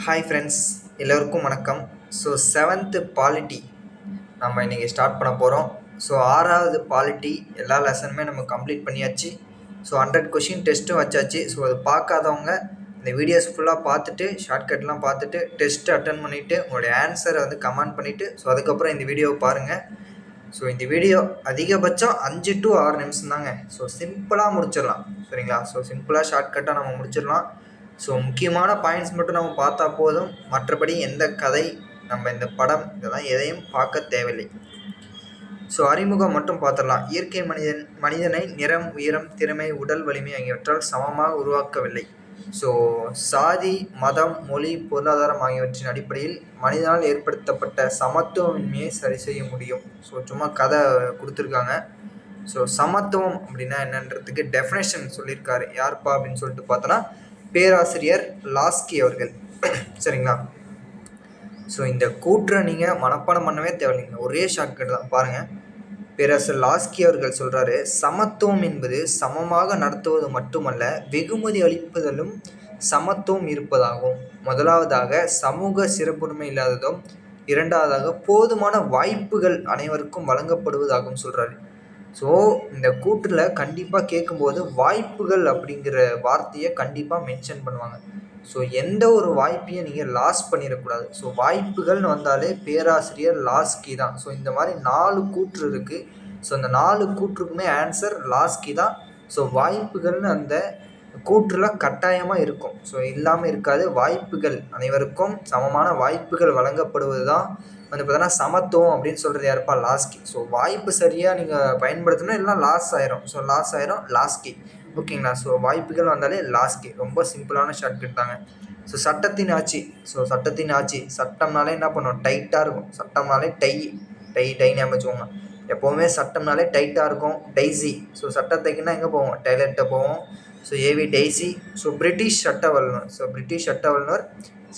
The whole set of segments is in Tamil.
ஹாய் ஃப்ரெண்ட்ஸ் எல்லோருக்கும் வணக்கம். ஸோ செவன்த்து பாலிட்டி நம்ம இன்றைக்கி ஸ்டார்ட் பண்ண போகிறோம் ஸோ ஆறாவது பாலிட்டி எல்லா லெசனுமே நம்ம கம்ப்ளீட் பண்ணியாச்சு. ஸோ ஹண்ட்ரட் கொஷின் டெஸ்ட்டும் வச்சாச்சு. ஸோ அது பார்க்காதவங்க இந்த வீடியோஸ் ஃபுல்லாக பார்த்துட்டு ஷார்ட்கட்லாம் பார்த்துட்டு டெஸ்ட் அட்டன் பண்ணிவிட்டு உங்களுடைய ஆன்சரை வந்து கமெண்ட் பண்ணிவிட்டு ஸோ அதுக்கப்புறம் இந்த வீடியோவை பாருங்கள் ஸோ இந்த வீடியோ அதிகபட்சம் அஞ்சு டு ஆறு நிமிஷம் தாங்க ஸோ சிம்பிளாக முடிச்சிடலாம். சரிங்களா? ஸோ சிம்பிளாக ஷார்ட்கட்டாக நம்ம முடிச்சிடலாம். ஸோ முக்கியமான பாயிண்ட்ஸ் மட்டும் நம்ம பார்த்தா போதும். மற்றபடி எந்த கதை நம்ம இந்த படம் இதெல்லாம் எதையும் பார்க்க தேவையில்லை. ஸோ அறிமுகம் மட்டும் பார்த்துடலாம். இயற்கை மனிதன் மனிதனை நிறம் உயரம் திறமை உடல் வலிமை ஆகியவற்றால் சமமாக உருவாக்கவில்லை. ஸோ சாதி மதம் மொழி பொருளாதாரம் ஆகியவற்றின் அடிப்படையில் மனிதனால் ஏற்படுத்தப்பட்ட சமத்துவமின்மையை சரி செய்ய முடியும். ஸோ சும்மா கதை கொடுத்துருக்காங்க. ஸோ சமத்துவம் அப்படின்னா என்னன்றதுக்கு டெஃபினேஷன் சொல்லியிருக்காரு. யார்ப்பா அப்படின்னு சொல்லிட்டு பார்த்தோன்னா பேராசிரியர் லாஸ்கி அவர்கள். சரிங்களா? ஸோ இந்த கூற்றை நீங்கள் மனப்பாடம் பண்ணவே தேவையில்லைங்க. ஒரே ஷார்ட்கட் தான். பாருங்கள் பேராசிரியர் லாஸ்கி அவர்கள் சொல்கிறாரு சமத்துவம் என்பது சமமாக நடத்துவது மட்டுமல்ல வெகுமதி அளிப்பதிலும் சமத்துவம் இருப்பதாகும். முதலாவதாக சமூக சிறப்புரிமை இல்லாததும் இரண்டாவதாக போதுமான வாய்ப்புகள் அனைவருக்கும் வழங்கப்படுவதாகவும் சொல்கிறாரு ஸோ இந்த கூற்றில் கண்டிப்பாக கேட்கும்போது வாய்ப்புகள் அப்படிங்கிற வார்த்தையை கண்டிப்பாக மென்ஷன் பண்ணுவாங்க. ஸோ எந்த ஒரு வாய்ப்பையும் நீங்கள் லாஸ் பண்ணிடக்கூடாது. ஸோ வாய்ப்புகள்னு வந்தாலே பேராசிரியர் லாஸ்கி தான். ஸோ இந்த மாதிரி நாலு கூற்று இருக்குது ஸோ அந்த நாலு கூற்றுக்குமே ஆன்சர் லாஸ்கி தான். ஸோ வாய்ப்புகள்னு அந்த கூற்றுலாம் கட்டாயமாக இருக்கும். ஸோ இல்லாமல் இருக்காது. வாய்ப்புகள் அனைவருக்கும் சமமான வாய்ப்புகள் வழங்கப்படுவது தான் வந்து பார்த்தோன்னா சமத்துவம் அப்படின்னு சொல்கிறது யாருப்பா? லாஸ்கி. ஸோ வாய்ப்பு சரியாக நீங்கள் பயன்படுத்தணும் எல்லாம் லாஸ் ஆயிரும். ஸோ லாஸ் ஆயிரும் லாஸ்கி. ஓகேங்களா ஸோ வாய்ப்புகள் வந்தாலே லாஸ்கி. ரொம்ப சிம்பிளான ஷார்ட்கட் தாங்க. ஸோ சட்டத்தின் ஆட்சி. ஸோ சட்டத்தின் ஆட்சி. சட்டம்னாலே என்ன பண்ணும்? டைட்டாக இருக்கும். சட்டம்னாலே டை டை டை ஞாபகம் வச்சுக்கோங்க எப்போவுமே சட்டம்னாலே டைட்டாக இருக்கும். டைசி. ஸோ சட்டத்தைக்குன்னா எங்கே போவோம்? டைலர்கிட்ட போவோம். So A V Dicey so British சட்ட வல்லுநர் ஸோ பிரிட்டிஷ் சட்ட வல்லுநர்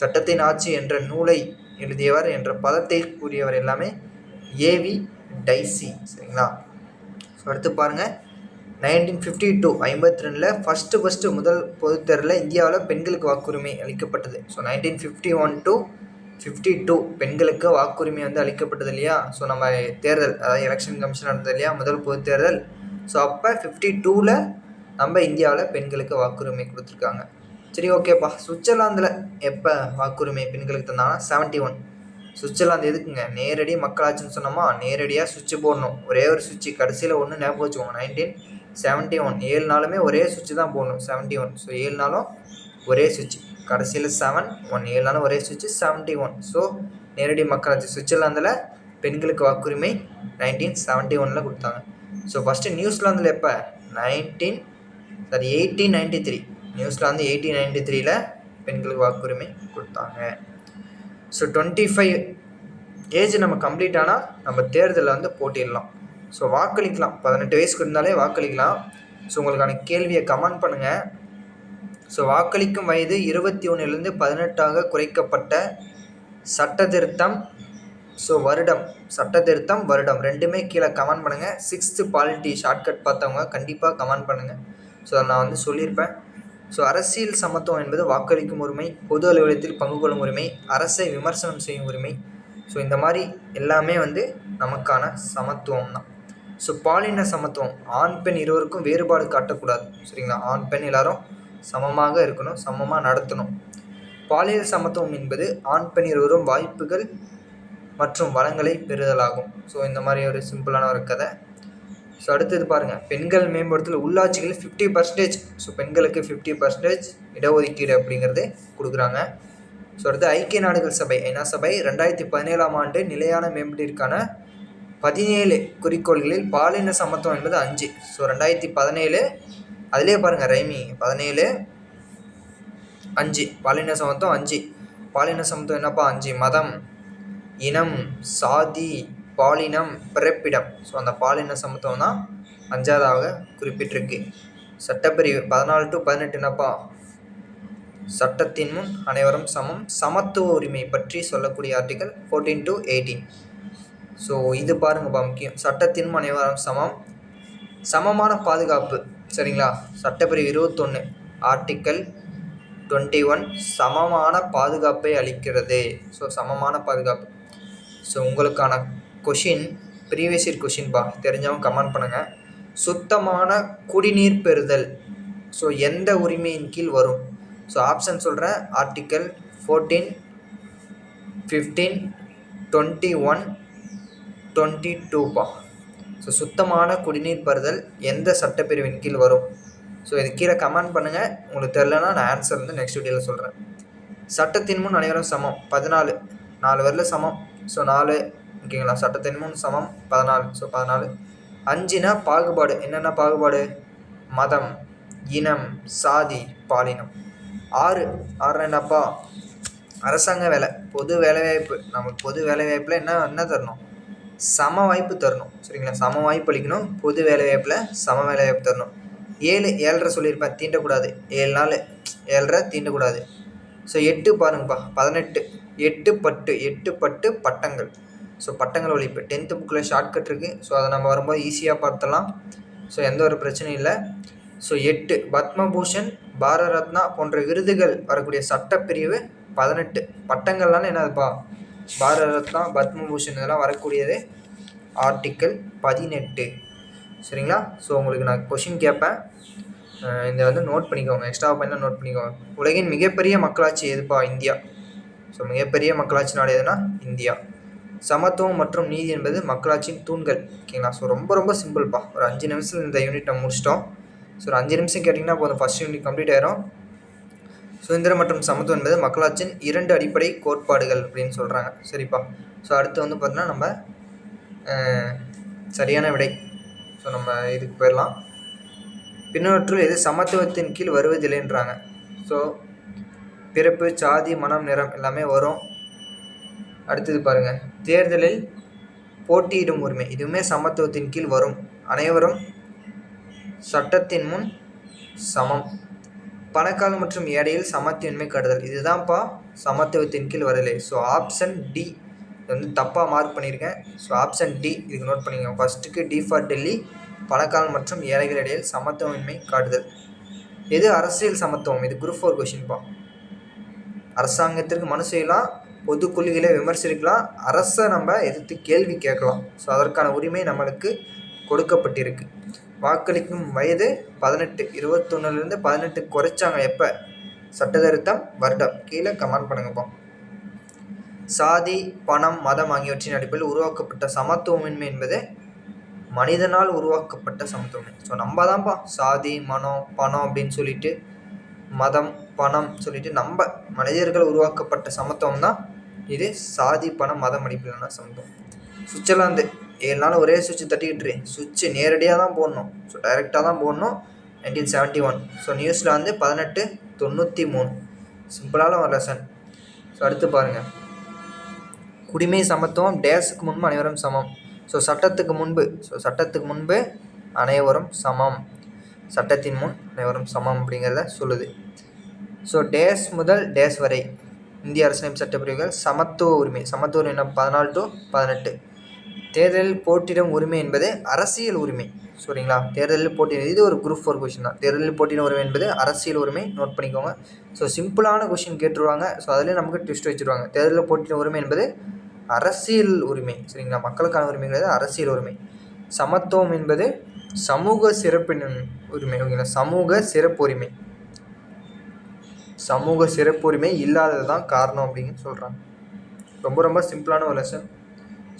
சட்டத்தின் ஆட்சி என்ற நூலை எழுதியவர் என்ற பதத்தை கூறியவர் எல்லாமே ஏவி டைசி சரிங்களா? ஸோ அடுத்து பாருங்கள் நைன்டீன் ஃபிஃப்டி டூ ஐம்பத்தி ரெண்டில் ஃபஸ்ட்டு ஃபஸ்ட்டு முதல் பொதுத் தேர்தலில் இந்தியாவில் பெண்களுக்கு வாக்குரிமை அளிக்கப்பட்டது. So nineteen fifty one to fifty two பெண்களுக்கு வாக்குரிமை வந்து அளிக்கப்பட்டது இல்லையா? ஸோ நம்ம தேர்தல் அதாவது எலெக்ஷன் கமிஷன் நடந்தது இல்லையா? முதல் பொதுத்தேர்தல். ஸோ அப்போ ஃபிஃப்டி டூவில் நம்ம இந்தியாவில் பெண்களுக்கு வாக்குரிமை கொடுத்துருக்காங்க. சரி ஓகேப்பா. சுவிட்சர்லாந்தில் எப்போ வாக்குரிமை பெண்களுக்கு தந்தாங்கன்னா செவன்ட்டி ஒன் சுவிட்சர்லாந்து எதுக்குங்க? நேரடி மக்களாட்சின்னு சொன்னோமா? நேரடியாக சுவிட்சு போடணும். ஒரே ஒரு சுவிட்சு கடைசியில் ஒன்று ஞாபகம் வச்சுக்கோங்க. நைன்டீன் செவன்ட்டி ஒன் ஏழு நாளுமே ஒரே சுவிட்சு தான் போடணும். செவன்ட்டி ஒன் ஸோ ஏழு நாளும் ஒரே சுவிட்ச். கடைசியில் செவன் ஒன் ஏழு நாளும் ஒரே சுவிட்சு செவன்ட்டி ஒன் ஸோ நேரடி மக்களாட்சி. சுவிட்சர்லாந்தில் பெண்களுக்கு வாக்குரிமை நைன்டீன் செவன்ட்டி ஒனில் கொடுத்தாங்க. ஸோ ஃபஸ்ட்டு நியூசிலாந்தில் எப்போ? Nineteen sorry eighteen ninety three New Zealand eighteen ninety த்ரீல பெண்களுக்கு வாக்குரிமை கொடுத்தாங்க. ஸோ டுவெண்ட்டி ஃபைவ் ஏஜ் நம்ம கம்ப்ளீட் ஆனால் நம்ம தேர்தலில் வந்து போட்டிடலாம். ஸோ வாக்களிக்கலாம். பதினெட்டு வயசுக்கு இருந்தாலே வாக்களிக்கலாம். ஸோ உங்களுக்கான கேள்வியை கமெண்ட் பண்ணுங்கள் ஸோ வாக்களிக்கும் வயது இருபத்தி ஒன்றுலேருந்து பதினெட்டாக குறைக்கப்பட்ட சட்ட திருத்தம். ஸோ வருடம் சட்ட திருத்தம் வருடம். ரெண்டுமே கீழே கமெண்ட் பண்ணுங்கள் சிக்ஸ்த்து பாலிட்டி ஷார்ட்கட் பார்த்தவங்க கண்டிப்பாக கமெண்ட் பண்ணுங்கள் ஸோ அதை நான் வந்து சொல்லியிருப்பேன். ஸோ அரசியல் சமத்துவம் என்பது வாக்களிக்கும் உரிமை பொது அலுவலகத்தில் பங்கு கொள்ளும் உரிமை அரசை விமர்சனம் செய்யும் உரிமை. ஸோ இந்த மாதிரி எல்லாமே வந்து நமக்கான சமத்துவம் தான். ஸோ பாலின சமத்துவம் ஆண் பெண் இருவருக்கும் வேறுபாடு காட்டக்கூடாது. சரிங்களா? ஆண் பெண் எல்லாரும் சமமாக இருக்கணும் சமமாக நடத்தணும். பாலியல் சமத்துவம் என்பது ஆண் பெண் இருவரும் வாய்ப்புகள் மற்றும் வளங்களை பெறுதலாகும். ஸோ இந்த மாதிரி ஒரு சிம்பிளான ஒரு கதை. ஸோ அடுத்தது பாருங்கள் பெண்கள் மேம்படுத்தல் உள்ளாட்சிகளில் ஃபிஃப்டி பர்சன்டேஜ் ஸோ பெண்களுக்கு ஃபிஃப்டி பர்சன்டேஜ் இடஒதுக்கீடு அப்படிங்கிறது கொடுக்குறாங்க. ஸோ அடுத்து ஐக்கிய நாடுகள் சபை. ஐநா சபை ரெண்டாயிரத்தி பதினேழாம் ஆண்டு நிலையான மேம்பாட்டிற்கான பதினேழு குறிக்கோள்களில் பாலின சமத்துவம் என்பது அஞ்சு. ஸோ ரெண்டாயிரத்தி பதினேழு அதிலே பாருங்கள் ரைமி பதினேழு அஞ்சு. பாலின சமத்துவம் அஞ்சு. பாலின சமத்துவம் என்னப்பா? அஞ்சு. மதம் இனம் சாதி பாலினம் பிறப்பிடம். ஸோ அந்த பாலின சமத்துவம் தான் அஞ்சாவதாக குறிப்பிட்டிருக்கு. சட்டப்பிரிவு பதினாலு டு பதினெட்டு என்னப்பா? சட்டத்தின் முன் அனைவரும் சமம். சமத்துவ உரிமை பற்றி சொல்லக்கூடிய article fourteen to eighteen so இது பாருங்கப்பா முக்கியம். சட்டத்தின் முன் அனைவரும் சமம். சமமான பாதுகாப்பு. சரிங்களா? சட்டப்பிரிவு இருபத்தொன்று ஆர்டிக்கல் டுவெண்ட்டி ஒன் சமமான பாதுகாப்பை அளிக்கிறது. ஸோ சமமான பாதுகாப்பு. ஸோ உங்களுக்கான கொஷின் ப்ரீவியஸ் இயர் கொஷின்பா தெரிஞ்சவங்க கமெண்ட் பண்ணுங்கள் சுத்தமான குடிநீர் பெறுதல். ஸோ எந்த உரிமையின் கீழ் வரும்? ஸோ ஆப்ஷன் சொல்கிறேன் article fourteen fifteen twenty one twenty டூப்பா so சுத்தமான குடிநீர் பெறுதல் எந்த சட்டப்பிரிவின் கீழ் வரும்? ஸோ இது கீழே கமெண்ட் பண்ணுங்கள் உங்களுக்கு தெரிலனா நான் ஆன்சர் வந்து நெக்ஸ்ட் வீடியோவில் சொல்கிறேன் சட்டத்தின் முன் அனைவரும் சமம். பதினாலு. நாலு வரல சமம். ஸோ நாலு ஓகேங்களா? சட்டத்தின் முன் சமம். பதினாலு. ஸோ பதினாலு. அஞ்சுனா பாகுபாடு. என்னென்ன பாகுபாடு? மதம் இனம் சாதி பாலினம். ஆறு. ஆறு என்னப்பா அரசாங்க வேலை. பொது வேலைவாய்ப்பு. நமக்கு பொது வேலைவாய்ப்பில் என்ன என்ன தரணும்? சம வாய்ப்பு தரணும். சரிங்களா? சம வாய்ப்பு அளிக்கணும். பொது வேலைவாய்ப்பில் சம வேலைவாய்ப்பு தரணும். ஏழு ஏழரை சொல்லியிருப்பேன். தீண்டக்கூடாது. ஏழு நாள். ஏழரை தீண்டக்கூடாது. ஸோ எட்டு பாருங்கப்பா. பதினெட்டு. எட்டு பட்டு. எட்டு பட்டு பட்டங்கள். ஸோ பட்டங்கள் ஒழிப்பு டென்த்து புக்கில் ஷார்ட்கட் இருக்குது ஸோ அதை நம்ம வரும்போது ஈஸியாக பார்த்தலாம் ஸோ எந்த ஒரு பிரச்சனையும் இல்லை. ஸோ எட்டு பத்மபூஷன் பாரத ரத்னா போன்ற விருதுகள் வரக்கூடிய சட்டப்பிரிவு பதினெட்டு. பட்டங்கள்லாம் என்னதுப்பா? பாரத ரத்னா பத்மபூஷன் இதெல்லாம் வரக்கூடியது. ஆர்டிக்கல் பதினெட்டு. சரிங்களா? ஸோ உங்களுக்கு நான் கொஷின் கேட்பேன். இதை வந்து நோட் பண்ணிக்கோங்க. எக்ஸ்ட்ரா பண்ணால் நோட் பண்ணிக்கோங்க. உலகின் மிகப்பெரிய மக்களாட்சி எதுப்பா? இந்தியா. ஸோ மிகப்பெரிய மக்களாட்சி நாடு எதுனா இந்தியா. சமத்துவம் மற்றும் நீதி என்பது மக்களாட்சியின் தூண்கள். ஓகேங்களா? ஸோ ரொம்ப ரொம்ப சிம்பிள்ப்பா ஒரு அஞ்சு நிமிஷத்தில் இந்த யூனிட் நம்ம முடிச்சிட்டோம். ஸோ ஒரு அஞ்சு நிமிஷம் கேட்டிங்கன்னா போதும். ஃபஸ்ட் யூனிட் கம்ப்ளீட் ஆயிரும். சுதந்திரம் மற்றும் சமத்துவம் என்பது மக்களாட்சியின் இரண்டு அடிப்படை கோட்பாடுகள் அப்படின்னு சொல்கிறாங்க சரிப்பா. ஸோ அடுத்து வந்து பார்த்தீங்கன்னா நம்ம சரியான விடை. ஸோ நம்ம இதுக்கு போயிடலாம். பின்னவற்றுள் எது? சமத்துவத்தின் கீழ் வருவதில்லைன்றாங்க. ஸோ பிறப்பு சாதி மனம் நிறம் எல்லாமே வரும். அடுத்தது பாருங்கள் தேர்தலில் போட்டியிடும் உரிமை. இதுவுமே சமத்துவத்தின் கீழ் வரும். அனைவரும் சட்டத்தின் முன் சமம். பணக்காலம் மற்றும் ஏடையில் சமத்தின்மை கருதல். இதுதான்ப்பா சமத்துவத்தின் கீழ் வரலை ஸோ ஆப்ஷன் டி வந்து தப்பாக மார்க் பண்ணியிருக்கேன். ஸோ ஆப்ஷன் டி இதுக்கு நோட் பண்ணிக்கோங்க. ஃபஸ்ட்டுக்கு டி ஃபார் டெல்லி பணக்காலம் மற்றும் ஏழைகள் இடையில் சமத்துவமின்மை காட்டுதல். எது அரசியல் சமத்துவம்? இது குரூப் ஃபோர் கொஷின்ப்பா அரசாங்கத்திற்கு மனு செய்யலாம் பொது கொள்கைகளை விமர்சிக்கலாம். அரசை நம்ம எதிர்த்து கேள்வி கேட்கலாம். ஸோ அதற்கான உரிமை நம்மளுக்கு கொடுக்கப்பட்டிருக்கு. வாக்களிக்கும் வயது பதினெட்டு. இருபத்தொன்னுலேருந்து பதினெட்டு குறைச்சாங்க எப்போ? சட்டத்திருத்தம் வருடம். கீழே கமெண்ட் பண்ணுங்கப்பா சாதி பணம் மதம் ஆகியவற்றின் அடிப்படையில் உருவாக்கப்பட்ட சமத்துவமின்மை என்பது மனிதனால் உருவாக்கப்பட்ட சமத்துவம். ஸோ நம்ம தான்ப்பா சாதி மனம் பணம் அப்படின்னு சொல்லிட்டு மதம் பணம் சொல்லிட்டு நம்ம மனிதர்கள் உருவாக்கப்பட்ட சமத்துவம் தான் இது சாதி பணம் மதம் அடிப்படையிலான சமத்துவம் சுவிட்சர்லாந்து ஏழு நாள் ஒரே சுவிட்ச் தட்டிக்கிட்டு சுவிட்சு நேரடியாக தான் போடணும். ஸோ டைரெக்டாக தான் போடணும். Nineteen seventy one so New Zealand பதினெட்டு தொண்ணூற்றி மூணு. சிம்பிளான ஒரு லெசன் ஸோ அடுத்து பாருங்கள் குடிமை சமத்துவம் டேஸுக்கு முன்பு அனைவரும் சமம். ஸோ சட்டத்துக்கு முன்பு. ஸோ சட்டத்துக்கு முன்பு அனைவரும் சமம். சட்டத்தின் முன் அனைவரும் சமம் அப்படிங்கிறத சொல்லுது. ஸோ டேஸ் முதல் டேஸ் வரை. இந்திய அரசியலமைப்பு சட்டப்பிரிவுகள் சமத்துவ உரிமை சமத்துவ உரிமை என்ன பதினாலு டு பதினெட்டு. தேர்தலில் போட்டியிடும் உரிமை என்பது அரசியல் உரிமை சரிங்களா? தேர்தலில் போட்டி இது ஒரு குரூப் ஃபோர் கொஷின் தான். தேர்தலில் போட்டியிடும் உரிமை என்பது அரசியல் உரிமை நோட் பண்ணிக்கோங்க. ஸோ சிம்பிளான கொஷின் கேட்டுருவாங்க. ஸோ அதிலே நமக்கு ட்விஸ்ட் வச்சுருவாங்க. தேர்தலில் போட்டியிடும் உரிமை என்பது அரசியல் உரிமை சரிங்களா? மக்களுக்கான உரிமைங்கிறது அரசியல் உரிமை. சமத்துவம் என்பது சமூக சிறப்பின் உரிமை ஓகேங்களா? சமூக சிறப்புரிமை சமூக சிறப்புரிமை இல்லாதது தான் காரணம் அப்படின்னு சொல்கிறாங்க ரொம்ப ரொம்ப சிம்பிளான ஒரு லெசன்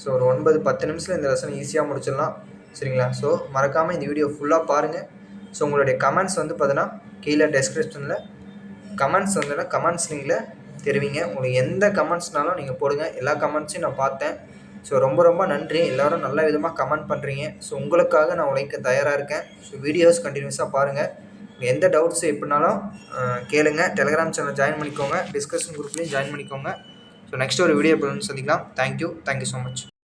ஸோ ஒரு ஒன்பது பத்து நிமிஷத்தில் இந்த லெசன் ஈஸியாக முடிச்சிடலாம். சரிங்களா? ஸோ மறக்காமல் இந்த வீடியோ ஃபுல்லாக பாருங்கள் ஸோ உங்களுடைய கமெண்ட்ஸ் வந்து பார்த்தீங்கன்னா கீழே டெஸ்கிரிப்ஷனில் கமெண்ட்ஸ் வந்துன்னா கமெண்ட்ஸ் நீங்களே தெரிவிங்க. உங்களுக்கு எந்த கமெண்ட்ஸ்னாலும் நீங்கள் போடுங்க. எல்லா கமெண்ட்ஸையும் நான் பார்த்தேன். ஸோ ரொம்ப ரொம்ப நன்றி. எல்லோரும் நல்ல விதமாக கமெண்ட் பண்ணுறீங்க ஸோ உங்களுக்காக நான் உழைக்க தயாராக இருக்கேன். ஸோ வீடியோஸ் கண்டினியூஸாக பாருங்கள் எந்த டவுட்ஸ் எப்படினாலும் கேளுங்க. டெலிகிராம் சேனல் ஜாயின் பண்ணிக்கோங்க. டிஸ்கஷன் குரூப்லேயும் ஜாயின் பண்ணிக்கோங்க. ஸோ நெக்ஸ்ட் ஒரு வீடியோ சந்திக்கலாம். Thank you thank you so much